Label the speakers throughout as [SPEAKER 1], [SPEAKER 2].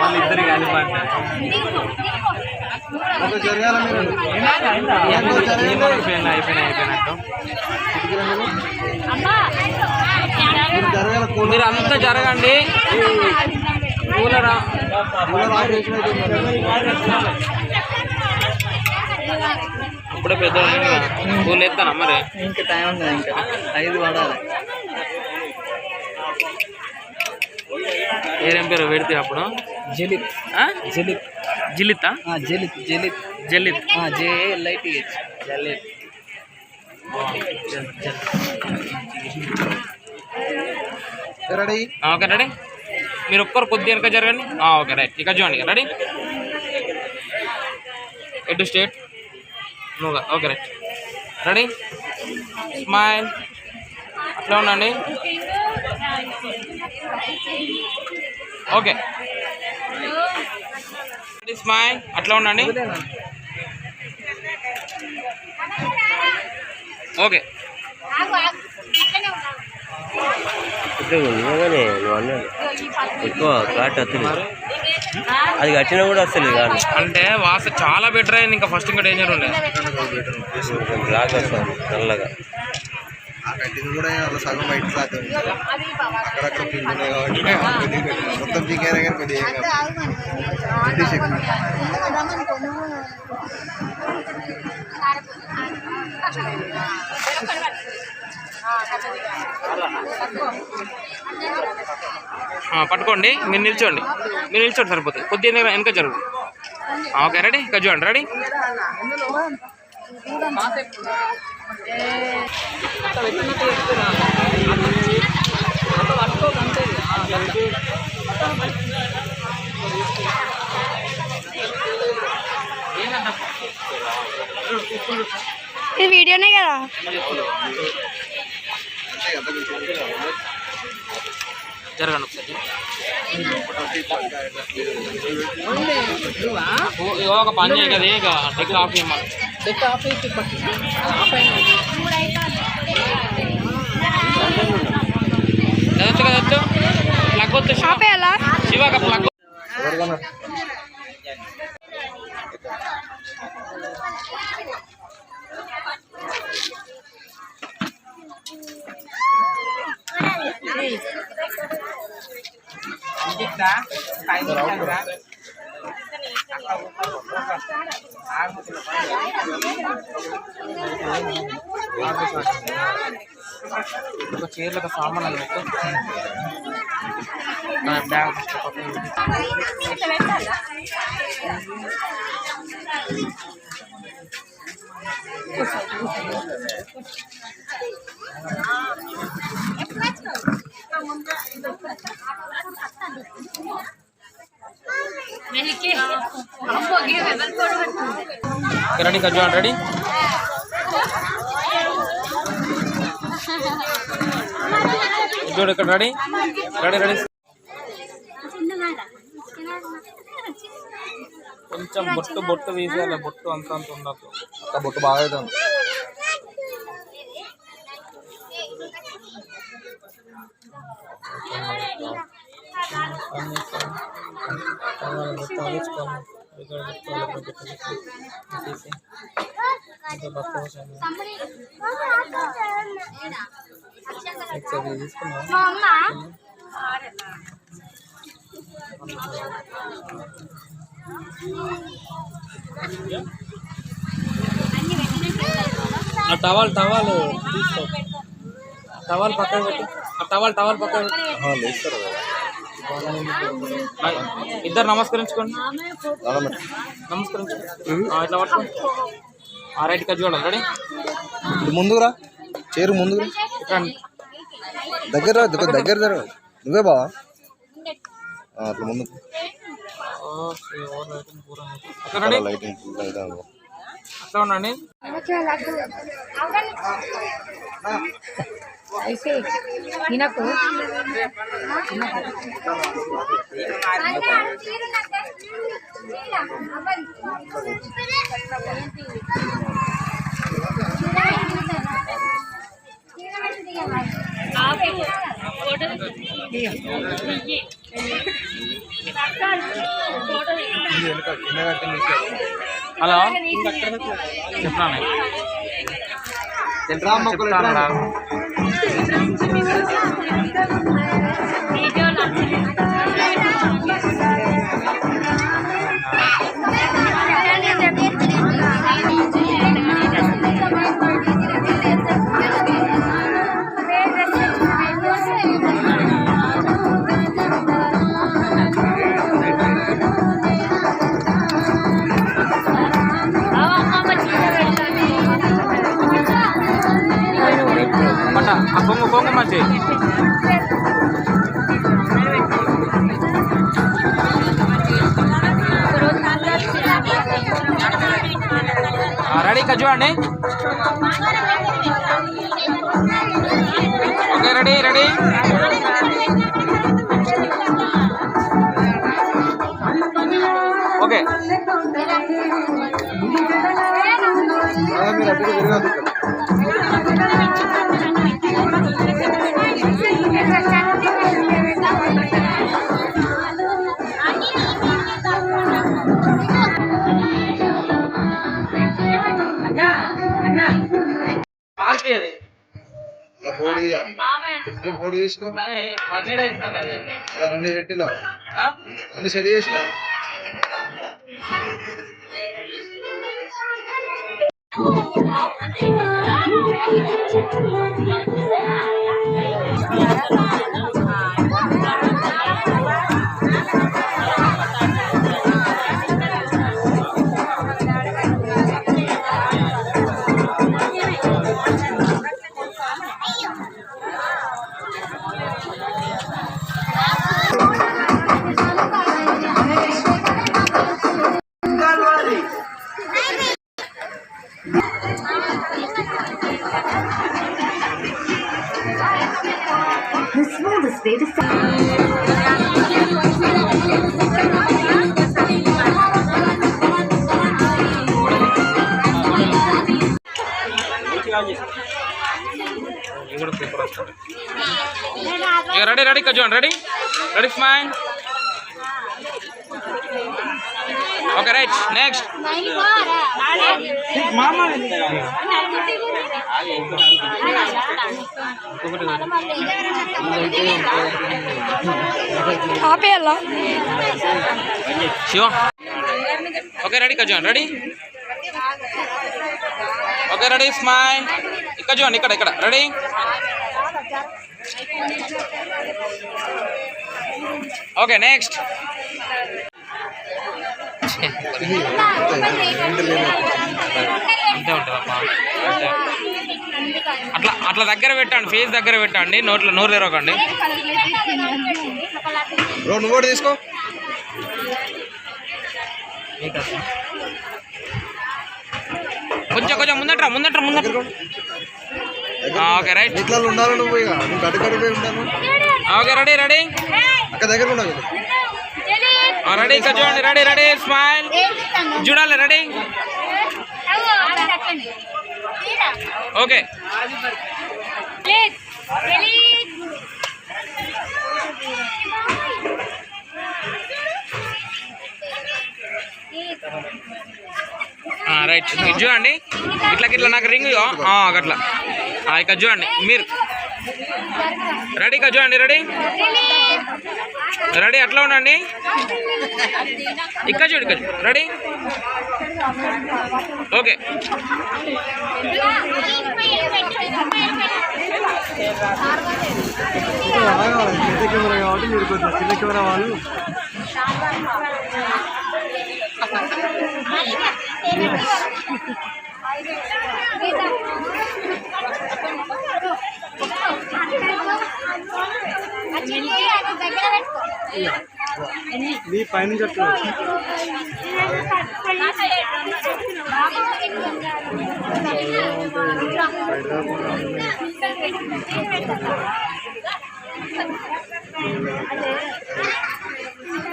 [SPEAKER 1] వాళ్ళిద్దరు
[SPEAKER 2] మీరు
[SPEAKER 1] అయిపోయినా అయిపోయినా అయిపోయినట్టు
[SPEAKER 2] మీరు
[SPEAKER 1] అంతా జరగండి కూలరా
[SPEAKER 2] కూలర్
[SPEAKER 1] ఇప్పుడే పెద్ద కూల్ ఎత్తానా మరి?
[SPEAKER 3] ఇంకా టైం ఉంది ఇంకా. ఐదు పడాలి.
[SPEAKER 1] ఏరేం పేరు పెడితే అప్పుడు?
[SPEAKER 3] Jalith? Jalith
[SPEAKER 1] Jilitha
[SPEAKER 3] Jalith Jalith
[SPEAKER 1] Jalith
[SPEAKER 3] J L I T H
[SPEAKER 1] Jalith
[SPEAKER 2] ready?
[SPEAKER 1] Okay ready. మీరు ఒక్కరు కొద్ది వెనక జరగండి. ఆ, ఓకే రైట్. ఇక చూడండి రెడీ. ఎటు స్టేట్? నువ్వుగా ఓకే రైట్ రెడీ స్మైల్ అట్లా ఉండండి. ఓకే రెడీ స్మైల్ అట్లా ఉండండి. ఓకే
[SPEAKER 4] నిజంగానే నువ్వు అన్నది ఎక్కువ ఘాట్ వస్తుంది అది కట్టినా కూడా వస్తుంది కానీ
[SPEAKER 1] అంటే వాస చాలా బెటర్ అయింది ఇంకా ఫస్ట్ ఇంకా డేంజర్ ఉండే.
[SPEAKER 4] బ్లాక్ వస్తుంది నల్లగా
[SPEAKER 2] ఆ కట్టింది కూడా అలా సగం బయట సాధ్యం అక్కడక్కడ పిండి ఉన్నాయి కాబట్టి కొద్దిగా పెట్టినా. మొత్తం పీకైనా కానీ కొద్దిగా ఏం కాదు కొద్దిగా శక్తి
[SPEAKER 1] ఆ, పట్టుకోండి. మీరు నిల్చోండి. మీరు నిల్చోండి సరిపోతుంది. కొద్దిగా వెనక జరుగు. Okay ready? ఇక్కడ చూడండి రెడీ?
[SPEAKER 5] ఇది వీడియోనే కదా?
[SPEAKER 1] జరగండి ఒకసారి. ఒక పని చేయి కదా ఇక డెక్ ఆఫ్ చేయమని
[SPEAKER 3] డెక్ ఆఫ్ ఆఫ్
[SPEAKER 1] కదచ్చు కదచ్చు ప్లగ్ వద్దు శివ. ప్లగ్ ఒక చీరలో ఒక సామాన్ అది పెట్టు నా బ్యాగ్ ఫస్ట్ పక్కన పెట్టు. రెడీ కదా చూడండి రెడీ చూడు ఇక్కడ రెడీ రెడీ రెడీ కొంచెం బొట్టు బొట్టు తీసేయాలి బొట్టు అంత అంత ఉండదు
[SPEAKER 2] ఆ బొట్టు బాగా అవుతుంది
[SPEAKER 5] మా అమ్మ
[SPEAKER 1] ఆ టవాల్ టవాల్ తీసుకో టవాల్ పక్కన పెట్టు ఆ టవాల్ టవాల్ పక్కన పెట్టు
[SPEAKER 2] లేస్తారు కదా
[SPEAKER 1] ఆ, ఇద్దరు నమస్కరించుకోండి. నమస్కరించుకోండి. ఆ, ఇట్లా పట్టుకోండి. ఆ రైట్ కదా చూడండి. రెడీ
[SPEAKER 2] ముందుకురా. చేరు
[SPEAKER 1] ఇక్కడ
[SPEAKER 2] దగ్గర దగ్గర దగ్గర జరగ నువ్వే బావా? అట్లా.
[SPEAKER 1] అట్లా ఉండండి.
[SPEAKER 6] అయితే తినకు
[SPEAKER 2] ఇది వెనక కింద కట్టి నీకే.
[SPEAKER 1] హలో
[SPEAKER 2] ఎట్లా
[SPEAKER 1] చెప్తాను Thank you. చూడండి. Okay ready ready. ఓకే.
[SPEAKER 2] మీరు ఫోన్ తీసుకో అన్ని పెట్టిలో అన్ని సెట్ చేసినా
[SPEAKER 1] రెడీ రెడీ ఇక్కడ చూడండి ready? Ready smile? Okay right next.
[SPEAKER 5] ఆపేయాలా?
[SPEAKER 1] Shiva? Okay ready చూడండి రెడీ? ఓకే రెడీ స్మైల్ ఇక్కడ చూడండి ఇక్కడ ఇక్కడ. రెడీ ఓకే నెక్స్ట్ అంతే ఉంటుందమ్మా అట్లా అట్లా దగ్గర పెట్టండి ఫేస్ దగ్గర పెట్టండి నోట్లో నోరు తెరవకండి.
[SPEAKER 2] నువ్వు కూడా తీసుకో.
[SPEAKER 1] కొంచెం కొంచెం ముందట్రా ముందట్రా ముందట్రా. Okay right.
[SPEAKER 2] ఇట్లా ఉండాలి నువ్వు ఇక? నువ్వు గడి గడి పోయి ఉంటాను.
[SPEAKER 1] Okay ready ready.
[SPEAKER 2] అక్క దగ్గర ఉండవు
[SPEAKER 1] రెడీ ఇక్కడ చూడండి రెడీ రెడీ స్మైల్. చూడాలి రెడీ. ఓకే. రైట్ ఇది చూడండి. ఇట్లా ఇట్లా నాకు రింగ్ అట్లా. ఇక్కడ చూడండి. మీరు రెడీ ఇక్కడ చూడండి రెడీ? రెడీ అట్లా ఉండండి. ఇక్కడ చూడు ఇక్కడ రెడీ? ఓకే.
[SPEAKER 2] కెమెరా కాబట్టి మీరు కొంచెం చిన్న కెమెరా వాళ్ళు
[SPEAKER 6] దగ్గర పెట్టుకో
[SPEAKER 2] మీ పైన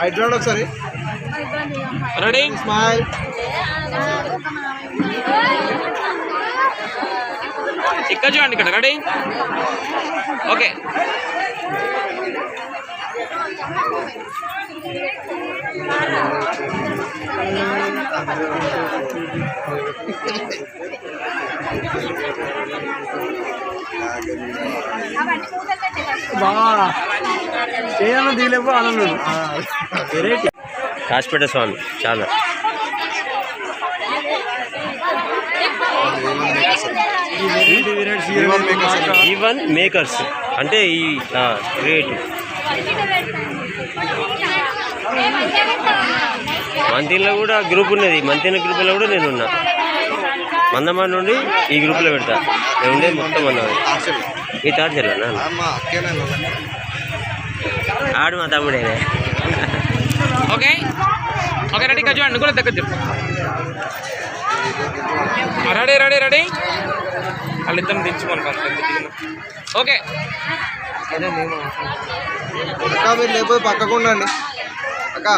[SPEAKER 2] హైడ్రాడ్ ఒకసారి.
[SPEAKER 1] రెడీ?
[SPEAKER 2] స్మైల్.
[SPEAKER 1] ఇక్కడ చూడండి ఇక్కడ రెడీ ఓకే
[SPEAKER 2] బాగా. చేయాలని దీలేపు ఆనందం వెరైటీ.
[SPEAKER 4] కాసిపేట స్వామి చాలా. ఈవన్ మేకర్స్ అంటే ఈ క్రియేటివ్ మంతిలో కూడా గ్రూప్ ఉన్నది. మంతిన గ్రూప్లో కూడా నేను ఉన్నా. మందమాన నుండి ఈ గ్రూప్లో పెడతా. నేను ఉండేది మొత్తం అన్నది ఈ థర్డ్ జిల్లా ఆడు మా తమ్ముడేనే
[SPEAKER 1] ఓకే. ఓకే రెడీ ఇక్కడ కూడా దగ్గర రెడీ రెడీ రెడీ. వాళ్ళిద్దరిని దించుకోను ఓకే.
[SPEAKER 2] అక్క మీరు లేకపోతే పక్కకు ఉండండి. అక్క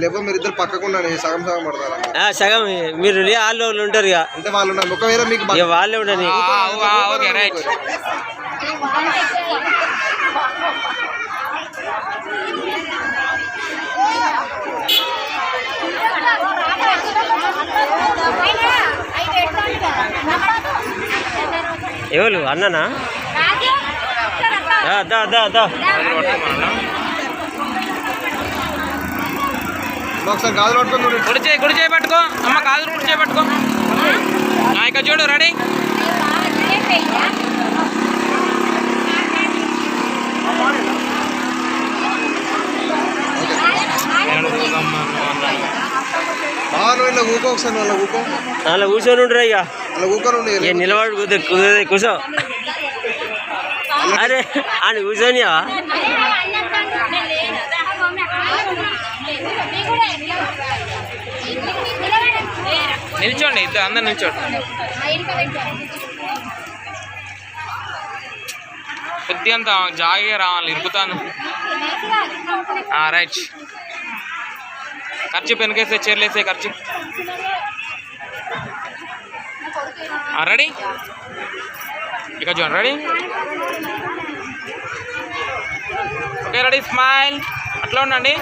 [SPEAKER 2] లేకపోతే మీరు ఇద్దరు పక్కకు ఉండండి సగం సగం పడతారా
[SPEAKER 4] సగం మీరు వాళ్ళు వాళ్ళు ఉంటారు ఇక.
[SPEAKER 2] అంటే వాళ్ళు ఉన్నారు ఒకవేళ మీకు
[SPEAKER 4] వాళ్ళే ఉండని
[SPEAKER 1] ఓకే రైట్.
[SPEAKER 4] ఎవరు? అన్ననా? ఆ, దా దా దా.
[SPEAKER 2] ఒకసారి గాజులు పట్టుకొని చూడండి
[SPEAKER 1] కుడి చేయి కుడి చేయి పట్టుకో. అమ్మ కాదు కుడి చేయి పట్టుకో. ఇక్కడ చూడు రెడీ?
[SPEAKER 4] అలా కూర్చొని ఉండరు ఇక. ఏ నిలబడి కుదరదు కూర్చో అరే అని కూర్చొని
[SPEAKER 1] నిల్చోండి ఇద్దరు అందరు నిల్చోండి. కొద్ది అంత జాగ్రత్తగా రావాలి ఇరుకుతాను. రైట్. ఖర్చు పెనకేసే చీరలేసే ఖర్చు. రెడీ ఇక చూడండి రెడీ ఓకే రెడీ స్మైల్ అట్లా ఉండండి.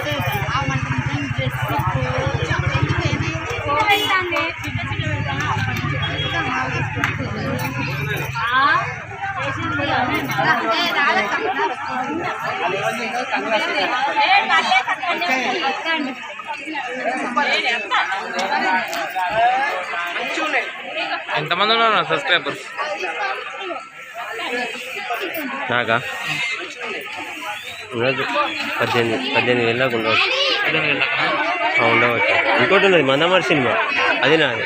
[SPEAKER 1] ఎంతమంది ఉన్నారు సబ్స్క్రైబర్స్?
[SPEAKER 4] నాకా? ఉండదు పద్దెనిమిది పద్దెనిమిది వేలకు ఉండవచ్చు. ఉండవచ్చు. ఇంకోటి ఉన్నది మందమారి సినిమా. అది నాది.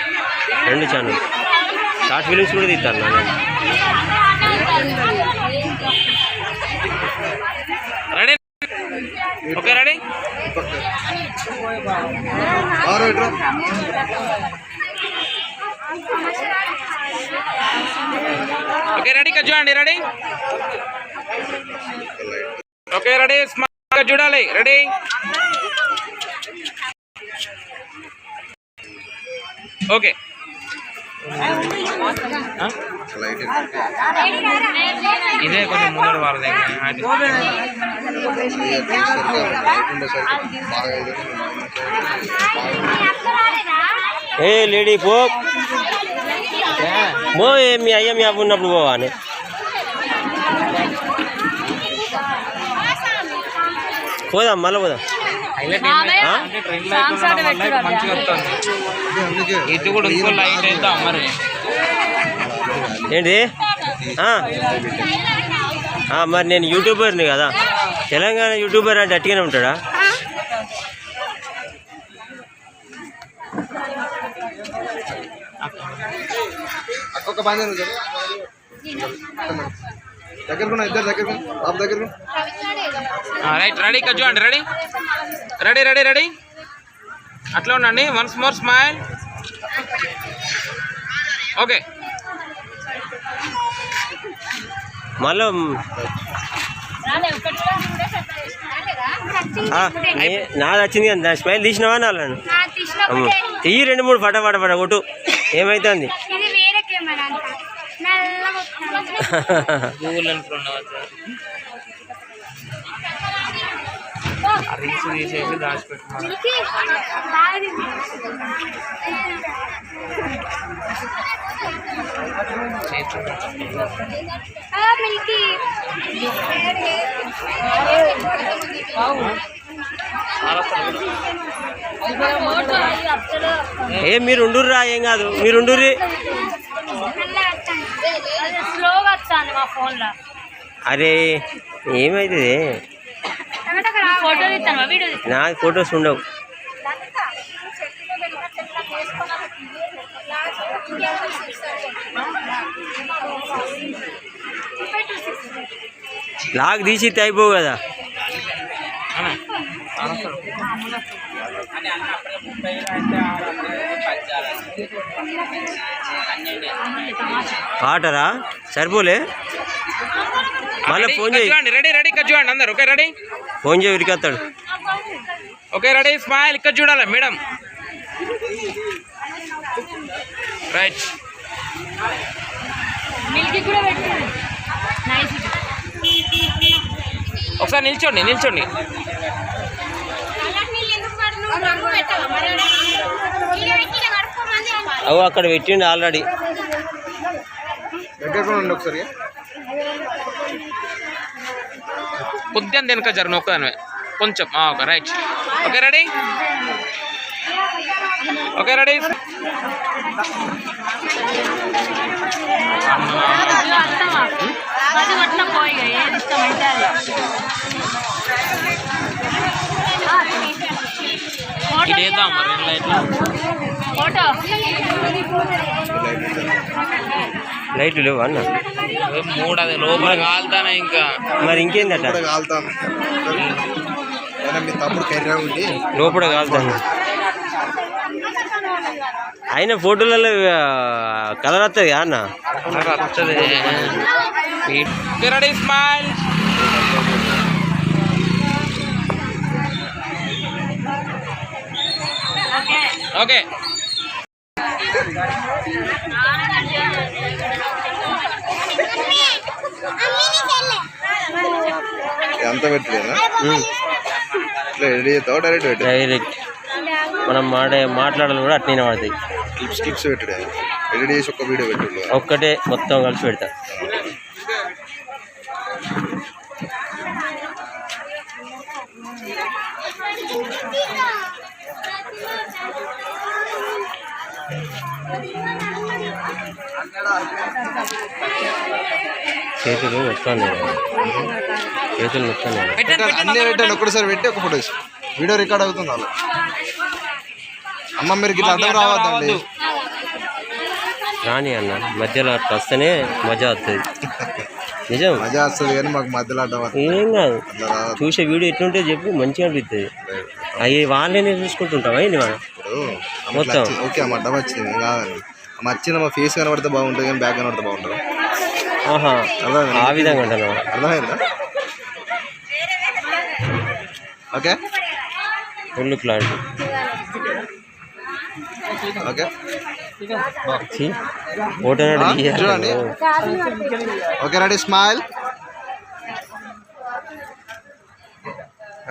[SPEAKER 4] రెండు ఛానల్ షార్ట్ ఫిలిమ్స్ కూడా తీస్తారు నా
[SPEAKER 1] రెడీ ఓకే రెడీ
[SPEAKER 2] ఆరు ఇట్రా
[SPEAKER 1] ఓకే రెడీ ఇక్కడ చూడండి రెడీ ఓకే రెడీ స్మార్ట్ చూడాలి రెడీ ఓకే ఆ?
[SPEAKER 2] లైట్
[SPEAKER 1] ఇదే కొంచెం ముందర వాళ్ళది
[SPEAKER 2] లైట్ ఉండేసరికి బాగా ఇది
[SPEAKER 4] ఏ లేడీ పో పో మీ అయ్య మీ అబ్బు ఉన్నప్పుడు పోవాని పోదాం మళ్ళీ పోదాం. ఏంటి? ఆ? ఆ, మరి నేను యూట్యూబర్ని కదా. తెలంగాణ యూట్యూబర్ అంటే అట్టిగానే ఉంటాడా?
[SPEAKER 2] ఒక పని జరుగుతుంది దగ్గరకు ఇద్దరు దగ్గరకు బాబు దగ్గరకు.
[SPEAKER 1] రైట్ రెడీ ఇక్కడ చూడండి రెడీ. Ready ready ready. అట్లా ఉండండి. Once more smile. ఓకే.
[SPEAKER 4] మళ్ళీ నాది వచ్చింది కదా దాని స్మైల్ తీసినావా నాలను ఈ రెండు మూడు ఫట ఫట ఫట కొట్టు. ఏమైతుంది
[SPEAKER 5] ఇది వేరే కెమెరా అంట నల్లగా
[SPEAKER 3] రీల్స్ తీసేసి దాచిపెట్టుకున్నాను
[SPEAKER 4] ఏ మీరు ఉండుర్రా ఏం కాదు. మీరు ఉండుర్రి.
[SPEAKER 6] వచ్చాను మా ఫోన్లో
[SPEAKER 4] అరే ఏమైతుంది
[SPEAKER 6] ఫోటో తీస్తాను వీడియో
[SPEAKER 4] నా ఫొటోస్ ఉండవు లాగ్ తీసి అయిపోవు కదా పాటరా సరిపోలే. మళ్ళీ ఫోన్ చేయి.
[SPEAKER 1] చూడండి రెడీ రెడీ ఇక్కడ చూడండి అందరు ఓకే రెడీ
[SPEAKER 4] ఫోన్ చేయి ఉరికేస్తాడు.
[SPEAKER 1] ఓకే రెడీ స్మైల్ ఇక్కడ చూడాలి మేడం రైట్
[SPEAKER 6] మిల్కీ కూడా పెట్టండి నైస్
[SPEAKER 1] ఒకసారి నిల్చోండి నిల్చోండి.
[SPEAKER 4] అవు అక్కడ పెట్టిండు ఆల్రెడీ.
[SPEAKER 2] ఒకసారి.
[SPEAKER 1] కొద్దిగా వెనక జరగను ఒక్కదానివే. కొంచెం ఆ, okay right. Okay ready? Okay ready? ఇదేద్దాం మరి లైట్లో.
[SPEAKER 4] లైట్లు లేవు అన్న.
[SPEAKER 1] మూడు అది లోపల కాలుతానే ఇంకా.
[SPEAKER 4] మరి ఇంకేందట?
[SPEAKER 2] కాలుతాను. అయినా మీ తమ్ముడు కెరీర్ ఉండి.
[SPEAKER 4] లోపల కాలుతాను. అయిన ఫోటోలలో కలర్ వస్తుంది కదా అన్న?
[SPEAKER 1] Ready smile. ఓకే.
[SPEAKER 2] ఎంత పెట్టలేదా ఇట్లా డైరెక్ట్ పెట్టు.
[SPEAKER 4] డైరెక్ట్. మనం మాడే మాట్లాడాలి కూడా అట్నే పడతాయి.
[SPEAKER 2] క్లిప్స్ క్లిప్స్ పెట్టుడే ఎడిట్ చేసి ఒక వీడియో పెట్టు
[SPEAKER 4] ఒక్కటే మొత్తం కలిసి పెడతా. చేతులు వస్తాను చేతులు వస్తాను
[SPEAKER 1] పెట్టండి
[SPEAKER 2] అన్నీ ఒకటిసారి పెట్టి ఒక ఫోటో వీడియో రికార్డ్ అవుతుంది అమ్మ మీరు ఇట్లా అడ్డం రావద్దండి.
[SPEAKER 4] రాని అన్న మధ్యలో అట్లా వస్తేనే మజా వస్తుంది. నిజం?
[SPEAKER 2] మజా వస్తుంది కానీ మాకు మధ్యలో అడ్డం
[SPEAKER 4] ఏం కాదు. చూసే వీడియో ఎట్లుంటే చెప్పు మంచిగా అనిపిస్తుంది అవి వాళ్ళనే చూసుకుంటుంటాం అయింది మనం మొత్తం.
[SPEAKER 2] ఓకే అమ్మ అడ్డం వచ్చింది. కాదండి. అమ్మ వచ్చింది మా ఫేస్ కనబడితే బాగుంటుంది కానీ బ్యాక్ కనబడితే బాగుంటుంది?
[SPEAKER 4] ఆ విధంగా అంటున్నావా
[SPEAKER 2] అర్థమైందా? ఓకే.
[SPEAKER 4] Full clarity
[SPEAKER 2] okay. చూడండి. Okay ready smile.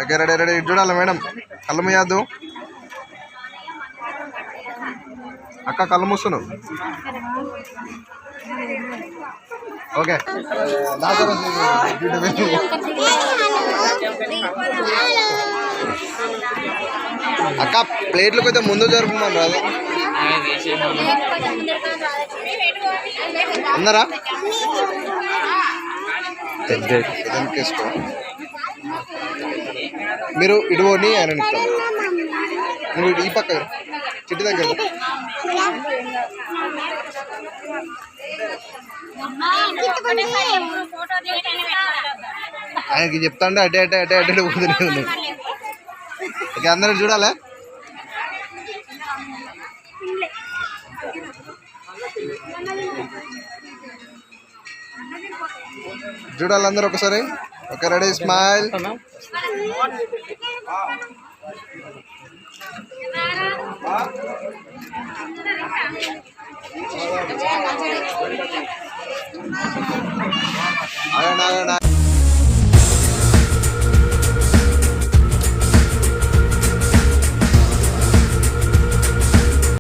[SPEAKER 2] Okay ready ready. చూడాలి మేడం. కళ్ళు మూయద్దు. అక్క కళ్ళు మూస్తున్నావు ఓకే. అక్క ప్లేట్లకు అయితే ముందు జరుపుమని రాదు. అందరా?
[SPEAKER 4] పెద్ద
[SPEAKER 2] వెనకేసుకో మీరు ఇడువని ఆయన నువ్వు ఈ పక్క చెట్టు దగ్గర
[SPEAKER 5] ఫోటో
[SPEAKER 2] ఆయనకి చెప్తా అంటే అటే అటే అటే అటే పోతూనే ఉన్నాయి ఇక అందరూ చూడాలా చూడాలి అందరూ ఒకసారి ఒక రెడీ స్మైల్ आगण आगण